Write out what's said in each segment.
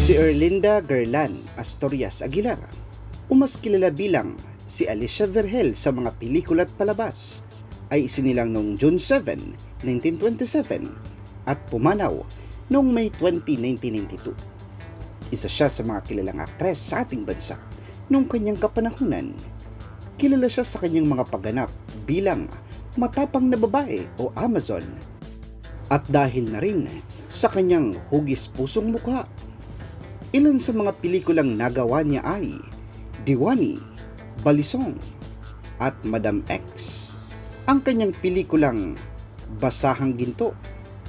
Si Erlinda Gerlan Astorias Aguilar, umas kilala bilang si Alicia Vergel sa mga pelikula at palabas, ay isinilang noong June 7, 1927 at pumanaw noong May 20, 1992. Isa siya sa mga kilalang aktres sa ating bansa noong kanyang kapanahunan. Kilala siya sa kanyang mga pagganap bilang matapang na babae o Amazon at dahil na rin sa kanyang hugis pusong mukha. Ilan sa mga pelikulang nagawa niya ay Diwani, Balisong, at Madam X. Ang kanyang pelikulang Basahang Ginto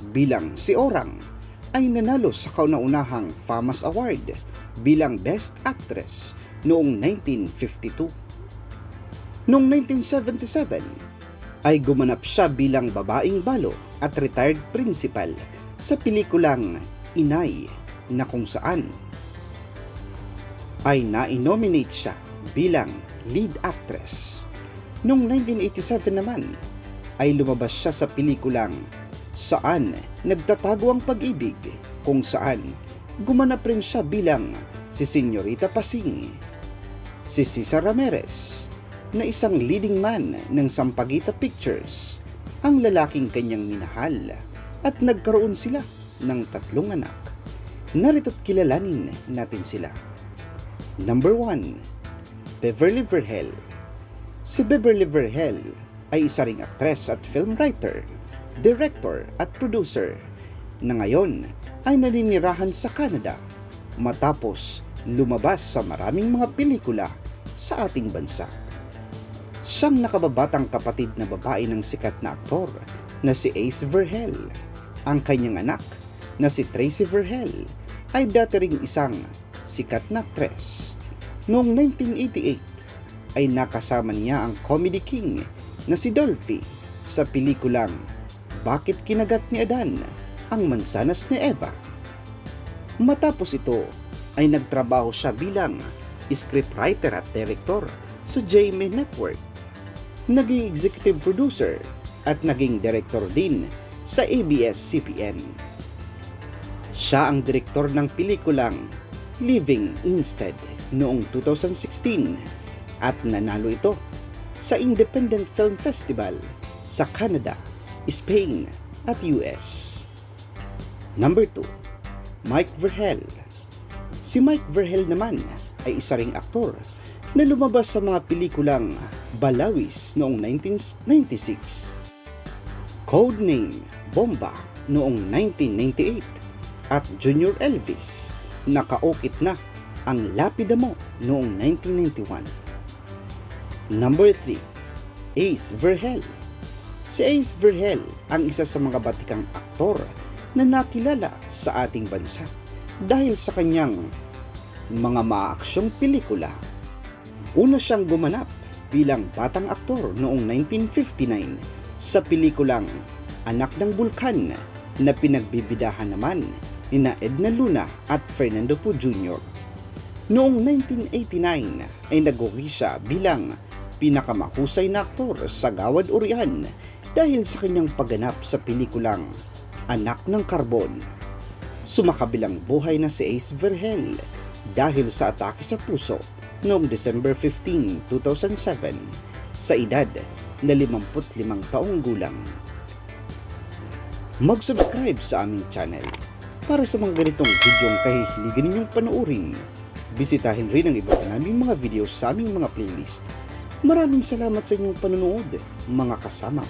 bilang si Orang ay nanalo sa kauna-unahang FAMAS Award bilang Best Actress noong 1952. Noong 1977, ay gumanap siya bilang babaeng balo at retired principal sa pelikulang Inay na kung saan ay na-nominate siya bilang lead actress. Noong 1987 naman ay lumabas siya sa pelikulang Saan Nagtatago ang Pag-ibig kung saan gumanap rin siya bilang si Senyorita Pasing. Si Cesar Ramirez na isang leading man ng Sampaguita Pictures ang lalaking kanyang minahal at nagkaroon sila ng tatlong anak. Narito't kilalanin natin sila. Number 1. Beverly Verhel Si Beverly Verhel ay isa ring aktres at film writer, director at producer na ngayon ay naninirahan sa Canada matapos lumabas sa maraming mga pelikula sa ating bansa. Siyang nakababatang kapatid na babae ng sikat na aktor na si Ace Verhel. Ang kanyang anak na si Tracy Verhel ay dati ring isang sikat na actress. Noong 1988 ay nakasama niya ang comedy king na si Dolphy sa pelikulang Bakit Kinagat ni Adan ang Mansanas ni Eva. Matapos ito ay nagtrabaho siya bilang scriptwriter at director sa JMA Network. Naging executive producer at naging director din sa ABS-CBN. Siya ang direktor ng pelikulang Living Instead noong 2016 at nanalo ito sa Independent Film Festival sa Canada, Spain at US. Number 2. Mike Verhel Si Mike Verhel naman ay isa ring aktor na lumabas sa mga pelikulang Balawis noong 1996, Codename Bomba noong 1998 at Junior Elvis nakaukit na ang Lapida Mo noong 1991. Number 3. Ace Verhel Si Ace Verhel ang isa sa mga batikang aktor na nakilala sa ating bansa dahil sa kanyang mga maaksyong pelikula. Una siyang gumanap bilang batang aktor noong 1959 sa pelikulang Anak ng Bulkan na pinagbibidahan naman ni na Edna Luna at Fernando Po Jr. Noong 1989 ay naguwi siya bilang pinakamahusay na aktor sa Gawad Urian dahil sa kanyang pagganap sa pelikulang Anak ng Karbon. Sumakabilang buhay na si Ace Verhel dahil sa atake sa puso noong December 15, 2007 sa edad na 55 taong gulang. Mag-subscribe sa aming channel para sa mga ganitong videong kahihiligan ninyong panoorin. Bisitahin rin ang iba pa naming mga videos sa aming mga playlist. Maraming salamat sa inyong panonood, mga kasama.